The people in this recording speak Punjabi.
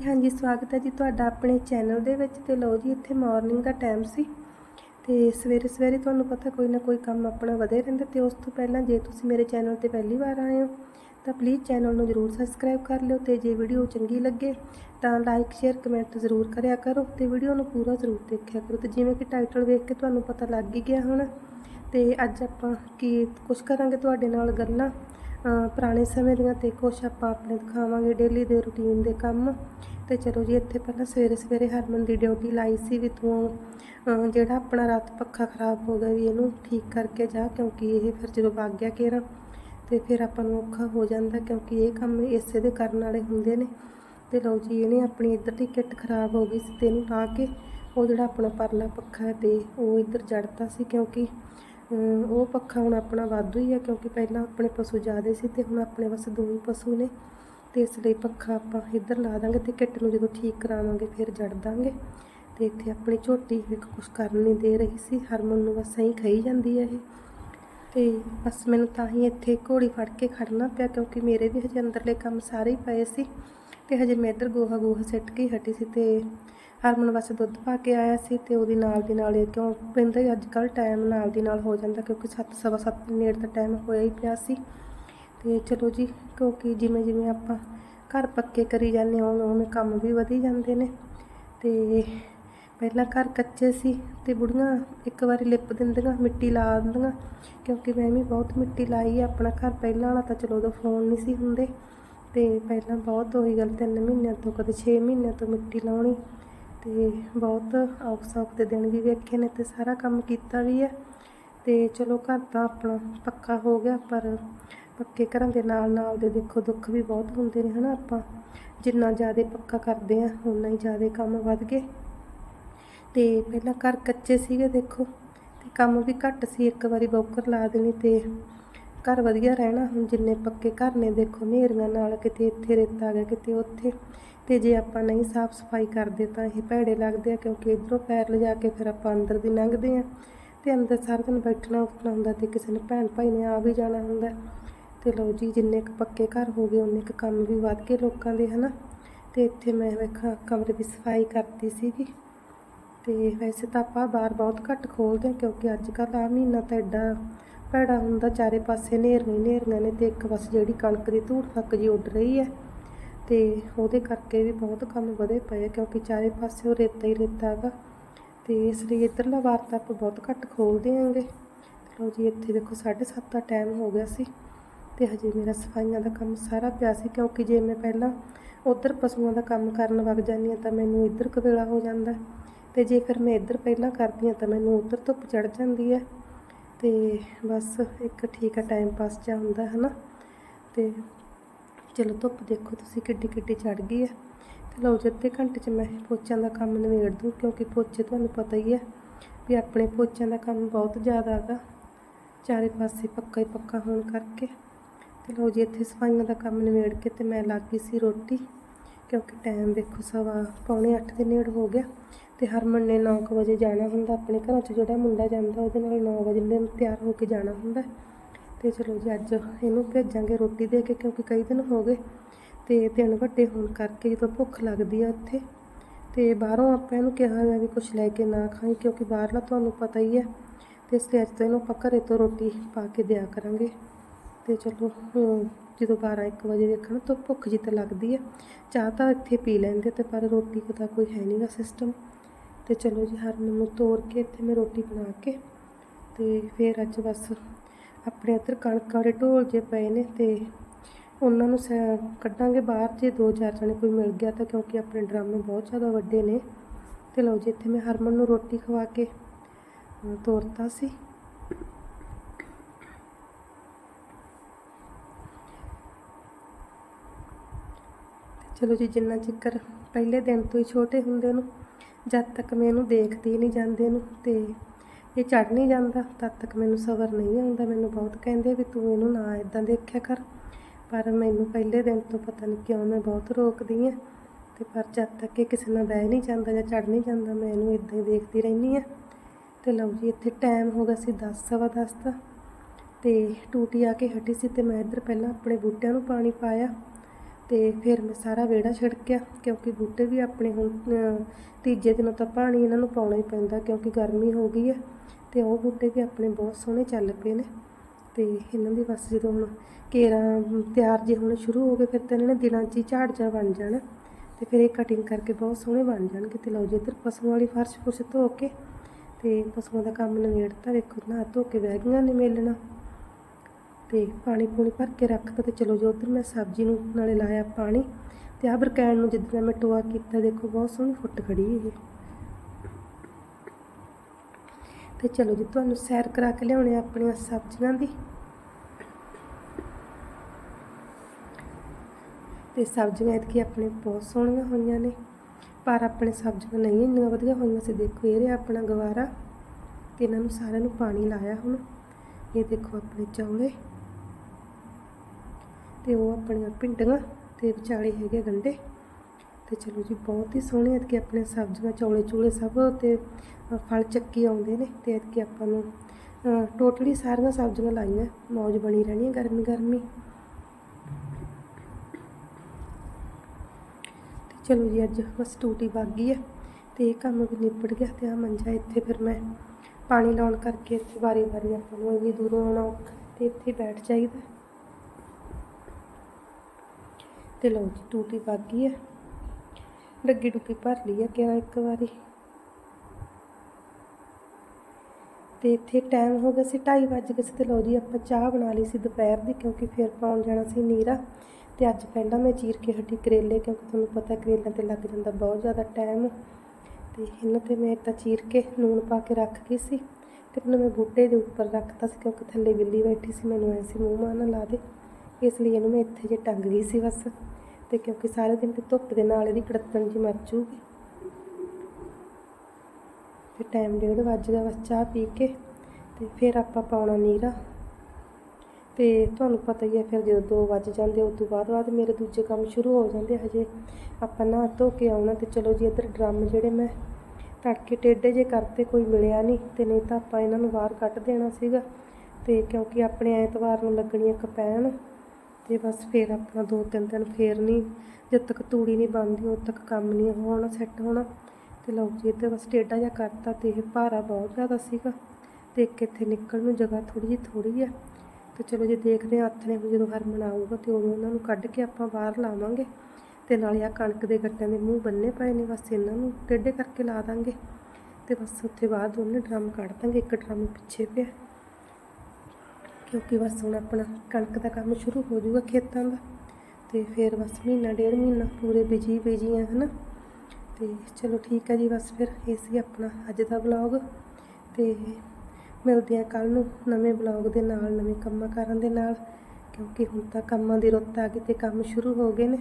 ਤੇ ਹਾਂਜੀ, ਸਵਾਗਤ ਹੈ ਜੀ ਤੁਹਾਡਾ ਆਪਣੇ ਚੈਨਲ ਦੇ ਵਿੱਚ ਤੇ ਲਓ ਜੀ, ਇੱਥੇ ਮਾਰਨਿੰਗ ਦਾ ਟਾਈਮ ਸੀ ਤੇ ਸਵੇਰੇ ਸਵੇਰੇ ਤੁਹਾਨੂੰ ਪਤਾ ਕੋਈ ਨਾ ਕੋਈ ਕੰਮ ਆਪਣਾ ਵਧੇ ਰਹਿੰਦਾ ਤੇ ਉਸ ਤੋਂ ਪਹਿਲਾਂ ਜੇ ਤੁਸੀਂ ਮੇਰੇ ਚੈਨਲ ਤੇ ਪਹਿਲੀ ਵਾਰ ਆਏ ਹੋ, ਤਾਂ ਪਲੀਜ਼ ਚੈਨਲ ਨੂੰ ਜਰੂਰ ਸਬਸਕ੍ਰਾਈਬ ਕਰ ਲਿਓ ਤੇ ਜੇ ਵੀਡੀਓ ਚੰਗੀ ਲੱਗੇ, ਤਾਂ ਲਾਈਕ ਸ਼ੇਅਰ ਕਮੈਂਟ ਜ਼ਰੂਰ ਕਰਿਆ ਕਰੋ ਤੇ ਵੀਡੀਓ ਨੂੰ ਪੂਰਾ ਜ਼ਰੂਰ ਦੇਖਿਆ ਕਰੋ ਤੇ ਜਿਵੇਂ ਕਿ ਟਾਈਟਲ ਵੇਖ ਕੇ ਤੁਹਾਨੂੰ ਪਤਾ ਲੱਗ ਹੀ ਗਿਆ ਹੋਣਾ ਤੇ ਅੱਜ ਆਪਾਂ ਕੀ ਕੁਝ ਕਰਾਂਗੇ ਤੁਹਾਡੇ ਨਾਲ ਗੱਲਾਂ ਪੁਰਾਣੇ ਸਮੇਂ ਦੀਆਂ ਤੇ ਕੁਛ ਆਪਾਂ ਆਪਣੇ ਦਿਖਾਵਾਂਗੇ ਡੇਲੀ ਦੇ ਰੁਟੀਨ ਦੇ ਕੰਮ। ਤੇ ਚਲੋ ਜੀ, ਇੱਥੇ ਪਹਿਲਾਂ ਸਵੇਰੇ ਸਵੇਰੇ ਹਰਮਨ ਦੀ ਡਿਊਟੀ ਲਾਈ ਸੀ ਵੀ ਤੂੰ ਜਿਹੜਾ ਆਪਣਾ ਰਾਤ ਪੱਖਾ ਖਰਾਬ ਹੋ ਗਿਆ ਵੀ ਇਹਨੂੰ ਠੀਕ ਕਰਕੇ ਜਾ, ਕਿਉਂਕਿ ਇਹ ਫਿਰ ਜਦੋਂ ਵਗ ਗਿਆ ਕੇਰਾ, ਤੇ ਫਿਰ ਆਪਾਂ ਨੂੰ ਔਖਾ ਹੋ ਜਾਂਦਾ ਕਿਉਂਕਿ ਇਹ ਕੰਮ ਇਸੇ ਦੇ ਕਰਨ ਵਾਲੇ ਹੁੰਦੇ ਨੇ। ਤੇ ਲਓ ਜੀ, ਇਹਨੇ ਆਪਣੀ ਇੱਧਰ ਦੀ ਕਿੱਟ ਖਰਾਬ ਹੋ ਗਈ ਸੀ ਤੇ ਇਹਨੂੰ ਲਾ ਕੇ ਉਹ ਜਿਹੜਾ ਆਪਣਾ ਪਰਲਾ ਪੱਖਾ ਹੈ ਤੇ ਉਹ ਇੱਧਰ ਜੜਤਾ ਸੀ ਕਿਉਂਕਿ ਉਹ ਪੱਖਾ ਹੁਣ ਆਪਣਾ ਵਾਧੂ ਹੀ ਆ ਕਿਉਂਕਿ ਪਹਿਲਾਂ ਆਪਣੇ ਪਸ਼ੂ ਜ਼ਿਆਦੇ ਸੀ ਤੇ ਹੁਣ ਆਪਣੇ ਬਸ ਦੋ ਹੀ ਪਸ਼ੂ ਨੇ। ਤੇ ਇਸ ਲਈ ਪੱਖਾ ਆਪਾਂ ਇੱਧਰ ਲਾ ਦਾਂਗੇ ਤੇ ਕਿੱਟ ਨੂੰ ਜਦੋਂ ਠੀਕ ਕਰਾਵਾਂਗੇ ਫਿਰ ਜੜ ਦਾਂਗੇ। ਤੇ ਇੱਥੇ ਆਪਣੀ ਝੋਟੀ ਇੱਕ ਕੁਛ ਕਰਨ ਨਹੀਂ ਦੇ ਰਹੀ ਸੀ। ਹਰਮਨ ਨੂੰ ਬਸ ਐਂ ਖਾਈ ਜਾਂਦੀ ਹੈ ਇਹ। ਤੇ ਬਸ ਮੈਨੂੰ ਤਾਂ ਹੀ ਇੱਥੇ ਘੋੜੀ ਫੜ ਕੇ ਖੜਨਾ ਪਿਆ ਕਿਉਂਕਿ ਮੇਰੇ ਵੀ ਹਜੇ ਅੰਦਰਲੇ ਕੰਮ ਸਾਰੇ ਹੀ ਪਏ ਸੀ। ਤੇ ਹਜੇ ਮੈਂ ਇੱਧਰ ਗੋਹਾ ਗੋਹਾ ਸਿੱਟ ਕੇ ਹੀ ਹਟੀ ਸੀ ਤੇ ਹਰਮਨ ਬਸ ਦੁੱਧ ਪਾ ਕੇ ਆਇਆ ਸੀ ਤੇ ਉਹਦੀ ਨਾਲ ਦੀ ਨਾਲ ਇਹ ਕਿਉਂ ਪੈਂਦਾ ਹੀ ਅੱਜ ਕੱਲ ਟਾਈਮ ਨਾਲ ਦੀ ਨਾਲ ਹੋ ਜਾਂਦਾ ਕਿਉਂਕਿ ਸੱਤ, ਸਵਾ ਸੱਤ ਨੇੜ ਦਾ ਟਾਈਮ ਹੋਇਆ ਹੀ ਪਿਆ ਸੀ। ਤੇ ਚਲੋ ਜੀ, ਕਿਉਂਕਿ ਜਿਵੇਂ ਜਿਵੇਂ ਆਪਾਂ ਘਰ ਪੱਕੇ ਕਰੀ ਜਾਂਦੇ ਹਾਂ, ਉਵੇਂ ਉਵੇਂ ਕੰਮ ਵੀ ਵਧੀ ਜਾਂਦੇ ਨੇ। ਤੇ ਪਹਿਲਾਂ ਘਰ ਕੱਚੇ ਸੀ ਤੇ ਬੁੜੀਆਂ ਇੱਕ ਵਾਰੀ ਲਿਪ ਦਿੰਦੀਆਂ, ਮਿੱਟੀ ਲਾ ਦਿੰਦੀਆਂ, ਕਿਉਂਕਿ ਮੈਂ ਵੀ ਬਹੁਤ ਮਿੱਟੀ ਲਾਈ ਹੈ ਆਪਣਾ ਘਰ ਪਹਿਲਾਂ ਵਾਲਾ ਤਾਂ ਚਲੋ ਉਦੋਂ ਫੋਨ ਨਹੀਂ ਸੀ ਹੁੰਦੇ। ਤੇ ਪਹਿਲਾਂ ਬਹੁਤ ਉਹੀ ਗੱਲ, ਤਿੰਨ ਮਹੀਨਿਆਂ ਤੋਂ, ਕਦੇ 6 ਮਹੀਨਿਆਂ ਤੋਂ ਮਿੱਟੀ ਲਾਉਣੀ। ਤੇ ਬਹੁਤ ਔਖ ਸੌਖ ਦੇ ਦਿਨ ਵੀ ਵੇਖੇ ਨੇ ਤੇ ਸਾਰਾ ਕੰਮ ਕੀਤਾ ਵੀ ਹੈ। ਤੇ ਚਲੋ ਘਰ ਤਾਂ ਆਪਣਾ ਪੱਕਾ ਹੋ ਗਿਆ, ਪਰ ਪੱਕੇ ਘਰਾਂ ਦੇ ਨਾਲ ਨਾਲ ਦੇ ਦੇਖੋ ਦੁੱਖ ਵੀ ਬਹੁਤ ਹੁੰਦੇ ਨੇ, ਹਨਾ ਆਪਾਂ? ਜਿੰਨਾ ਜ਼ਿਆਦਾ ਪੱਕਾ ਕਰਦੇ ਆ ਉਨਾ ਹੀ ਜ਼ਿਆਦਾ ਕੰਮ ਵੱਧ ਗਏ। ਤੇ ਪਹਿਲਾਂ ਘਰ ਕੱਚੇ ਸੀਗੇ ਦੇਖੋ, ਤੇ ਕੰਮ ਵੀ ਘੱਟ ਸੀ, ਇੱਕ ਵਾਰੀ ਬੌਕਰ ਲਾ ਦੇਣੀ ਤੇ ਘਰ ਵਧੀਆ ਰਹਿਣਾ। ਹੁਣ ਜਿੰਨੇ ਪੱਕੇ ਘਰ ਨੇ ਦੇਖੋ ਨੇਰੀਆਂ ਨਾਲ ਕਿਤੇ ਇੱਥੇ ਰੇਤਾ ਆ ਗਿਆ, ਕਿਤੇ ਉੱਥੇ। ਤੇ ਜੇ ਆਪਾਂ ਨਹੀਂ ਸਾਫ਼ ਸਫ਼ਾਈ ਕਰਦੇ ਤਾਂ ਇਹ ਭੈੜੇ ਲੱਗਦੇ ਆ, ਕਿਉਂਕਿ ਇਧਰੋਂ ਪੈਰ ਲਿਜਾ ਕੇ ਫਿਰ ਆਪਾਂ ਅੰਦਰ ਦੀ ਲੰਘਦੇ ਆ। ਤੇ ਅੰਦਰ ਸਾਰਾ ਦਿਨ ਬੈਠਣਾ ਉੱਠਣਾ ਹੁੰਦਾ ਤੇ ਕਿਸੇ ਨੇ ਭੈਣ ਭਾਈ ਨੇ ਆ ਵੀ ਜਾਣਾ ਹੁੰਦਾ। ਤੇ ਲਓ ਜੀ, ਜਿੰਨੇ ਕੁ ਪੱਕੇ ਘਰ ਹੋ ਗਏ ਉਨੇ ਕੁ ਕੰਮ ਵੀ ਵੱਧ ਗਏ ਲੋਕਾਂ ਦੇ, ਹਨਾ। ਤੇ ਇੱਥੇ ਮੈਂ ਵੇਖਾਂ ਕਮਰੇ ਦੀ ਸਫ਼ਾਈ ਕਰਦੀ ਸੀਗੀ। ਤੇ ਵੈਸੇ ਤਾਂ ਆਪਾਂ ਬਾਹਰ ਬਹੁਤ ਘੱਟ ਖੋਲਦੇ ਹਾਂ ਕਿਉਂਕਿ ਅੱਜ ਕੱਲ੍ਹ ਆ ਮਹੀਨਾ ਤਾਂ ਐਡਾ ਭੈੜਾ ਹੁੰਦਾ, ਚਾਰੇ ਪਾਸੇ ਨੇਰੀਆਂ ਹੀ ਨੇਰੀਆਂ ਨੇ ਤੇ ਇੱਕ ਬਸ ਜਿਹੜੀ ਕਣਕ ਦੀ ਧੂੜ ਫੱਕ ਜੀ ਉੱਡ ਰਹੀ ਹੈ। ਤੇ ਉਹਦੇ ਕਰਕੇ ਵੀ ਬਹੁਤ ਕੰਮ ਵਧੇ ਪਏ ਆ, ਕਿਉਂਕਿ ਚਾਰੇ ਪਾਸੇ ਰੇਤਾ ਹੀ ਰੇਤਾ ਹੈਗਾ। ਤੇ ਇਸ ਲਈ ਇੱਧਰਲਾ ਵਾਰ ਤਾਂ ਆਪਾਂ ਬਹੁਤ ਘੱਟ ਖੋਲਦੇ ਆਂਗੇ ਲਓ ਜੀ, ਇੱਥੇ ਦੇਖੋ 7:30 ਦਾ ਟਾਈਮ ਹੋ ਗਿਆ ਸੀ ਤੇ ਹਜੇ ਮੇਰਾ ਸਫਾਈਆਂ ਦਾ ਕੰਮ ਸਾਰਾ ਪਿਆ ਸੀ, ਕਿਉਂਕਿ ਜੇ ਮੈਂ ਪਹਿਲਾਂ ਉਧਰ ਪਸ਼ੂਆਂ ਦਾ ਕੰਮ ਕਰਨ ਵਗ ਜਾਂਦੀ ਹਾਂ ਤਾਂ ਮੈਨੂੰ ਇੱਧਰ ਕਵੇਲਾ ਹੋ ਜਾਂਦਾ ਤੇ ਜੇਕਰ ਮੈਂ ਇੱਧਰ ਪਹਿਲਾਂ ਕਰਦੀ ਹਾਂ ਤਾਂ ਮੈਨੂੰ ਉੱਧਰ ਧੁੱਪ ਚੜ ਜਾਂਦੀ ਹੈ। ਤੇ ਬਸ ਇੱਕ ਠੀਕ ਆ ਟਾਈਮ ਪਾਸ ਜਾ ਹੁੰਦਾ ਹੈ ਨਾ ਤੇ ਚਲੋ ਧੁੱਪ ਦੇਖੋ ਤੁਸੀਂ ਕਿੱਡੀ ਕਿੱਡੀ ਚੜ ਗਈ ਹੈ। ਤੇ ਲਓ ਜੀ, ਅੱਧੇ ਘੰਟੇ 'ਚ ਮੈਂ ਪੋਚਿਆਂ ਦਾ ਕੰਮ ਨਿਬੇੜ ਦੂੰ, ਕਿਉਂਕਿ ਪੋਚੇ ਤੁਹਾਨੂੰ ਪਤਾ ਹੀ ਹੈ ਵੀ ਆਪਣੇ ਪੋਚਿਆਂ ਦਾ ਕੰਮ ਬਹੁਤ ਜ਼ਿਆਦਾ ਹੈਗਾ। ਚਾਰੇ ਪਾਸੇ ਪੱਕਾ ਹੀ ਪੱਕਾ ਹੋਣ ਕਰਕੇ। ਤੇ ਲਓ ਜੀ, ਇੱਥੇ ਸਫਾਈਆਂ ਦਾ ਕੰਮ ਨਿਬੇੜ ਕੇ ਤੇ ਮੈਂ ਲੱਗ ਗਈ ਸੀ ਰੋਟੀ, ਕਿਉਂਕਿ ਟਾਈਮ ਦੇਖੋ ਸਵਾ ਪੌਣੇ 8 ਦੇ ਨੇੜ ਹੋ ਗਿਆ। ਤੇ ਹਰਮਨ ਨੇ 9 ਵਜੇ ਜਾਣਾ ਹੁੰਦਾ, ਆਪਣੇ ਘਰਾਂ 'ਚ ਜਿਹੜਾ ਮੁੰਡਾ ਜਾਂਦਾ, ਉਹਦੇ ਨਾਲ 9 ਵਜੇ ਤਿਆਰ ਹੋ ਕੇ ਜਾਣਾ ਹੁੰਦਾ। ਤੇ ਚਲੋ ਜੀ, ਅੱਜ ਇਹਨੂੰ ਭੇਜਾਂਗੇ ਰੋਟੀ ਦੇ ਕੇ, ਕਿਉਂਕਿ ਕਈ ਦਿਨ ਹੋ ਗਏ ਤੇ ਦਿਨ ਵੱਡੇ ਹੋਣ ਕਰਕੇ ਜਦੋਂ ਭੁੱਖ ਲੱਗਦੀ ਆ ਉੱਥੇ, ਤੇ ਬਾਹਰੋਂ ਆਪਾਂ ਇਹਨੂੰ ਕਿਹਾ ਹੋਇਆ ਵੀ ਕੁਝ ਲੈ ਕੇ ਨਾ ਖਾਈ, ਕਿਉਂਕਿ ਬਾਹਰਲਾ ਤੁਹਾਨੂੰ ਪਤਾ ਹੀ ਹੈ ਤੇ ਇਸ ਲਈ ਅੱਜ ਤਾਂ ਇਹਨੂੰ ਆਪਾਂ ਘਰੇ ਤੋਂ ਰੋਟੀ ਪਾ ਕੇ ਦਿਆ ਕਰਾਂਗੇ। ਤੇ ਚਲੋ ਜਦੋਂ 12 1 ਵਜੇ ਵੇਖਣ ਤਾਂ ਭੁੱਖ ਜੀ ਲੱਗਦੀ ਹੈ ਚਾਹ ਤਾਂ ਇੱਥੇ ਪੀ ਲੈਂਦੇ ਤੇ ਪਰ ਰੋਟੀ ਦਾ ਕੋਈ ਹੈ ਨਹੀਂਗਾ ਸਿਸਟਮ ਤੇ ਚਲੋ ਜੀ, ਹਰਮਨ ਨੂੰ ਤੋੜ ਕੇ ਇੱਥੇ ਮੈਂ ਰੋਟੀ ਬਣਾ ਕੇ, ਤੇ ਫਿਰ ਅੱਜ ਬਸ ਆਪਣੇ ਇੱਧਰ ਕਣਕ ਵਾਲੇ ਢੋਲ ਜੇ ਪਏ ਨੇ ਤੇ ਉਹਨਾਂ ਨੂੰ ਸੈ ਕੱਢਾਂਗੇ ਬਾਹਰ ਜੇ ਦੋ ਚਾਰ ਜਣੇ ਕੋਈ ਮਿਲ ਗਿਆ ਤਾਂ ਕਿਉਂਕਿ ਆਪਣੇ ਡਰਮ ਬਹੁਤ ਜ਼ਿਆਦਾ ਵੱਡੇ ਨੇ। ਤੇ ਲਓ ਜੀ, ਇੱਥੇ ਮੈਂ ਹਰਮਨ ਨੂੰ ਰੋਟੀ ਖਵਾ ਕੇ ਤੋਰਤਾ ਸੀ। ਚਲੋ ਜੀ, ਜਿੰਨਾ ਚਿਕਰ ਪਹਿਲੇ ਦਿਨ ਤੋਂ ਹੀ ਛੋਟੇ ਹੁੰਦੇ ਨੂੰ, ਜਦ ਤੱਕ ਮੈਂ ਇਹਨੂੰ ਦੇਖਦੀ ਨਹੀਂ ਜਾਂਦੇ ਨੂੰ, ਤੇ ਇਹ ਚੜ ਨਹੀਂ ਜਾਂਦਾ, ਤਦ ਤੱਕ ਮੈਨੂੰ ਸਬਰ ਨਹੀਂ ਆਉਂਦਾ। ਮੈਨੂੰ ਬਹੁਤ ਕਹਿੰਦੇ ਵੀ ਤੂੰ ਇਹਨੂੰ ਨਾ ਇਦਾਂ ਦੇਖਿਆ ਕਰ। ਪਰ ਮੈਨੂੰ ਪਹਿਲੇ ਦਿਨ ਤੋਂ ਪਤਾ ਨਹੀਂ ਕਿਉਂ ਮੈਂ ਬਹੁਤ ਰੋਕਦੀ ਆ ਤੇ ਪਰ ਜਦ ਤੱਕ ਇਹ ਕਿਸੇ ਨਾਲ ਬਹਿ ਨਹੀਂ ਜਾਂਦਾ ਜਾਂ ਚੜ ਨਹੀਂ ਜਾਂਦਾ, ਮੈਂ ਇਹਨੂੰ ਇਦਾਂ ਹੀ ਦੇਖਦੀ ਰਹਿੰਦੀ ਆ ਤੇ ਲਓ ਜੀ, ਇੱਥੇ ਟਾਈਮ ਹੋ ਗਿਆ ਸੀ 10 ਸਵਾ ਦਸ ਦਾ। ਤੇ ਟੂਟੀ ਆ ਕੇ ਹਟੀ ਸੀ ਤੇ ਮੈਂ ਇੱਧਰ ਪਹਿਲਾਂ ਆਪਣੇ ਬੂਟਿਆਂ ਨੂੰ ਪਾਣੀ ਪਾਇਆ। ਤੇ ਫਿਰ ਮੈਂ ਸਾਰਾ ਵਿਹੜਾ ਛਿੜਕਿਆ ਕਿਉਂਕਿ ਬੂਟੇ ਵੀ ਆਪਣੇ ਹੁਣ ਤੀਜੇ ਦਿਨੋਂ ਤਾਂ ਪਾਣੀ ਇਹਨਾਂ ਨੂੰ ਪਾਉਣਾ ਹੀ ਪੈਂਦਾ, ਕਿਉਂਕਿ ਗਰਮੀ ਹੋ ਗਈ ਹੈ ਤੇ ਉਹ ਬੂਟੇ ਵੀ ਆਪਣੇ ਬਹੁਤ ਸੋਹਣੇ ਚੱਲ ਪਏ ਨੇ। ਤੇ ਇਹਨਾਂ ਦੀ ਬਸ ਜਦੋਂ ਹੁਣ ਕੇਰਾਂ ਤਿਆਰ ਜੇ ਹੋਣੇ ਸ਼ੁਰੂ ਹੋ ਗਏ, ਫਿਰ ਤਾਂ ਇਹਨਾਂ ਨੇ ਦਿਨਾਂ 'ਚ ਹੀ ਝਾੜ ਜਾ ਬਣ ਜਾਣਾ। ਤੇ ਫਿਰ ਇਹ ਕਟਿੰਗ ਕਰਕੇ ਬਹੁਤ ਸੋਹਣੇ ਬਣ ਜਾਣਗੇ। ਤੇ ਲਓ ਜੀ, ਇੱਧਰ ਪਸ਼ੂਆਂ ਵਾਲੀ ਫਰਸ਼ ਫੁਰਸ਼ ਧੋ ਕੇ ਤੇ ਪਸ਼ੂਆਂ ਦਾ ਕੰਮ ਨਿਬੇੜਤਾ, ਵੇਖੋ ਨਾ ਧੋ ਕੇ ਬਹਿ ਗਈਆਂ ਨੇ ਮੇਲਣਾ ਤੇ ਪਾਣੀ ਪੂਣੀ ਭਰ ਕੇ ਰੱਖਤਾ ਤੇ ਚਲੋ ਜੀ ਉੱਧਰ ਮੈਂ ਸਬਜ਼ੀ ਨੂੰ ਨਾਲੇ ਲਾਇਆ ਪਾਣੀ ਤੇ ਆਹ ਬਰਕੈਨ ਨੂੰ ਜਿੱਦਾਂ ਮੈਂ ਟੋਆ ਕੀਤਾ, ਦੇਖੋ ਬਹੁਤ ਸੋਹਣੀ ਫੁੱਟ ਖੜੀ ਇਹ। ਤੇ ਚਲੋ ਜੀ ਤੁਹਾਨੂੰ ਸੈਰ ਕਰਾ ਕੇ ਲਿਆਉਣੇ ਆਪਣੀਆਂ ਸਬਜ਼ੀਆਂ ਦੀ। ਤੇ ਸਬਜ਼ੀਆਂ ਇਤਕੀ ਆਪਣੇ ਬਹੁਤ ਸੋਹਣੀਆਂ ਹੋਈਆਂ ਨੇ, ਪਰ ਆਪਣੇ ਸਬਜ਼ੀਆਂ ਨਹੀਂ ਇੰਨੀਆਂ ਵਧੀਆ ਹੋਈਆਂ ਸੀ। ਦੇਖੋ ਇਹ ਰਿਹਾ ਆਪਣਾ ਗਵਾਰਾ ਤੇ ਇਹਨਾਂ ਨੂੰ ਸਾਰਿਆਂ ਨੂੰ ਪਾਣੀ ਲਾਇਆ ਹੁਣ। ਇਹ ਦੇਖੋ ਆਪਣੇ ਚੌਲੇ। ਤੇ ਉਹ ਆਪਣੀਆਂ ਭਿੰਡੀਆਂ ਤੇ ਵਿਚਾਲੇ ਹੈਗੇ ਗੰਡੇ। ਤੇ ਚਲੋ ਜੀ, ਬਹੁਤ ਹੀ ਸੋਹਣੇ ਇਤਕੀ ਆਪਣੇ ਸਬਜ਼ੀਆਂ, ਚੌਲੇ ਚੂਲੇ ਸਭ ਤੇ ਫਲ ਚੱਕੀ ਆਉਂਦੇ ਨੇ ਤੇ ਇਤਕੀ ਆਪਾਂ ਨੂੰ ਟੋਟਲੀ ਸਾਰੀਆਂ ਸਬਜ਼ੀਆਂ ਲਾਈਆਂ। ਮੌਜ ਬਣੀ ਰਹਿਣੀ ਹੈ ਗਰਮੀ ਗਰਮੀ। ਤੇ ਚਲੋ ਜੀ, ਅੱਜ ਬਸ ਟੂਟੀ ਵਗ ਗਈ ਹੈ ਤੇ ਇਹ ਕੰਮ ਵੀ ਨਿਪਟ ਗਿਆ ਤੇ ਆ ਮੰਜਾ ਇੱਥੇ ਫਿਰ ਮੈਂ ਪਾਣੀ ਲਾਉਣ ਕਰਕੇ ਇੱਥੇ ਵਾਰੀ ਵਾਰੀ ਆਪਾਂ ਨੂੰ ਇੰਨੀ ਦੂਰੋਂ ਆਉਣਾ ਔਖਾ ਤੇ ਇੱਥੇ ਬੈਠ ਜਾਈਦਾ। ਤੇ ਲਓ ਜੀ ਟੂਟੀ ਵਗ ਗਈ ਹੈ। ਡੱਗੀ ਡੁੱਗੀ ਭਰ ਲਈ ਹੈ ਕਿਹਾ ਇੱਕ ਵਾਰੀ। ਤੇ ਇੱਥੇ ਟਾਈਮ ਹੋ ਗਿਆ ਸੀ 2:30 ਵੱਜ ਗਏ ਸੀ ਤੇ ਲਓ ਜੀ ਆਪਾਂ ਚਾਹ ਬਣਾ ਲਈ ਸੀ ਦੁਪਹਿਰ ਦੀ ਕਿਉਂਕਿ ਫਿਰ ਪਾਉਣ ਜਾਣਾ ਸੀ ਨੀਰਾ। ਤੇ ਅੱਜ ਪਹਿਲਾਂ ਮੈਂ ਚੀਰ ਕੇ ਹਟੀ ਕਰੇਲੇ ਕਿਉਂਕਿ ਤੁਹਾਨੂੰ ਪਤਾ ਕਰੇਲਿਆਂ ਤੇ ਲੱਗ ਜਾਂਦਾ ਬਹੁਤ ਜ਼ਿਆਦਾ ਟਾਈਮ ਤੇ ਇਹਨਾਂ ਤੇ ਮੈਂ ਤਾਂ ਚੀਰ ਕੇ ਲੂਣ ਪਾ ਕੇ ਰੱਖ ਗਈ ਸੀ। ਤੇ ਇਹਨੂੰ ਮੈਂ ਬੂਟੇ ਦੇ ਉੱਪਰ ਰੱਖਤਾ ਸੀ ਕਿਉਂਕਿ ਥੱਲੇ ਬਿੱਲੀ ਬੈਠੀ ਸੀ, ਮੈਨੂੰ ਐਸੀ ਮੂੰਹ ਮਾਂ ਲਾ ਦੇ। ਇਸ ਲਈ ਇਹਨੂੰ ਮੈਂ ਇੱਥੇ ਜੇ ਟੰਗ ਗਈ ਸੀ ਬਸ ਤੇ ਕਿਉਂਕਿ ਸਾਰੇ ਦਿਨ ਤੇ ਧੁੱਪ ਦੇ ਨਾਲ ਇਹਦੀ ਕੜਤਣ ਜੀ ਮਰ ਜੂਗੀ। ਤੇ ਟਾਈਮ ਡੇਢ ਵੱਜ ਗਿਆ ਬਸ ਚਾਹ ਪੀ ਕੇ ਤੇ ਫਿਰ ਆਪਾਂ ਪਾਉਣਾ ਨੀਰਾ। ਤੇ ਤੁਹਾਨੂੰ ਪਤਾ ਹੀ ਹੈ ਫਿਰ ਜਦੋਂ 2 ਵੱਜ ਜਾਂਦੇ ਉਸ ਤੋਂ ਬਾਅਦ ਬਾਅਦ ਮੇਰੇ ਦੂਜੇ ਕੰਮ ਸ਼ੁਰੂ ਹੋ ਜਾਂਦੇ ਹਜੇ। ਆਪਾਂ ਨਾ ਧੋ ਕੇ ਆਉਣਾ ਤੇ ਚਲੋ ਜੀ ਇੱਧਰ ਡਰਮ ਜਿਹੜੇ ਮੈਂ ਤੜਕੇ ਟੇਢੇ ਜੇ ਕਰਤੇ ਕੋਈ ਮਿਲਿਆ ਨਹੀਂ ਤੇ ਨਹੀਂ ਤਾਂ ਆਪਾਂ ਇਹਨਾਂ ਨੂੰ ਬਾਹਰ ਕੱਢ ਦੇਣਾ ਸੀਗਾ। ਤੇ ਕਿਉਂਕਿ ਆਪਣੇ ਐਤਵਾਰ ਨੂੰ ਲੱਗਣੀ ਇੱਕ ਪੈਣ। ਤੇ ਬਸ ਫਿਰ ਆਪਣਾ ਦੋ ਤਿੰਨ ਦਿਨ ਫੇਰ ਨਹੀਂ ਜਦ ਤੱਕ ਤੂੜੀ ਨਹੀਂ ਬਣਦੀ ਉਦ ਤੱਕ ਕੰਮ ਨਹੀਂ ਹੋਣਾ ਸੈੱਟ ਹੋਣਾ। ਤੇ ਲਓ ਜੀ, ਇੱਧਰ ਬਸ ਟੇਢਾ ਜਿਹਾ ਕਰਤਾ ਤੇ ਇਹ ਭਾਰਾ ਬਹੁਤ ਜ਼ਿਆਦਾ ਸੀਗਾ। ਤੇ ਇੱਕ ਇੱਥੇ ਨਿਕਲਣ ਨੂੰ ਜਗ੍ਹਾ ਥੋੜੀ ਜਿਹੀ ਥੋੜੀ ਹੈ ਤੇ ਚਲੋ ਜੇ, ਦੇਖਦੇ ਹਾਂ ਹੱਥ ਨੇ ਹੁਣ ਜਦੋਂ ਹਰਮਨ ਆਊਗਾ ਤੇ ਉਦੋਂ ਉਹਨਾਂ ਨੂੰ ਕੱਢ ਕੇ ਆਪਾਂ ਬਾਹਰ ਲਾਵਾਂਗੇ। ਤੇ ਨਾਲੇ ਆ ਕਣਕ ਦੇ ਗੱਟਿਆਂ ਦੇ ਮੂੰਹ ਬੰਨੇ ਪਏ ਨੇ, ਬਸ ਇਹਨਾਂ ਨੂੰ ਟੇਢੇ ਕਰਕੇ ਲਾ ਦਾਂਗੇ। ਤੇ ਬਸ ਉੱਥੇ ਬਾਅਦ ਉਹਨੇ ਡਰਮ ਕੱਢ ਦਾਂਗੇ, ਇੱਕ ਡਰਮ ਪਿੱਛੇ ਪਿਆ। ਕਿਉਂਕਿ ਬਸ ਹੁਣ ਆਪਣਾ ਕਣਕ ਦਾ ਕੰਮ ਸ਼ੁਰੂ ਹੋ ਜਾਊਗਾ ਖੇਤਾਂ ਦਾ ਤੇ ਫਿਰ ਬਸ ਮਹੀਨਾ, ਡੇਢ ਮਹੀਨਾ ਪੂਰੇ ਬਿਜ਼ੀ ਬਿਜ਼ੀ ਆ, ਹਨਾ? ਤੇ ਚਲੋ ਠੀਕ ਹੈ ਜੀ, ਬਸ ਫਿਰ ਇਹ ਸੀ ਆਪਣਾ ਅੱਜ ਦਾ ਵਲੌਗ ਤੇ ਮਿਲਦੇ ਆ ਕੱਲ ਨੂੰ ਨਵੇਂ ਵਲੌਗ ਦੇ ਨਾਲ, ਨਵੇਂ ਕੰਮਾਂ ਕਾਰਾਂ ਦੇ ਨਾਲ, ਕਿਉਂਕਿ ਹੁਣ ਤਾਂ ਕੰਮਾਂ ਦੀ ਰੁੱਤ ਆ ਗਈ ਤੇ ਕੰਮ ਸ਼ੁਰੂ ਹੋ ਗਏ ਨੇ।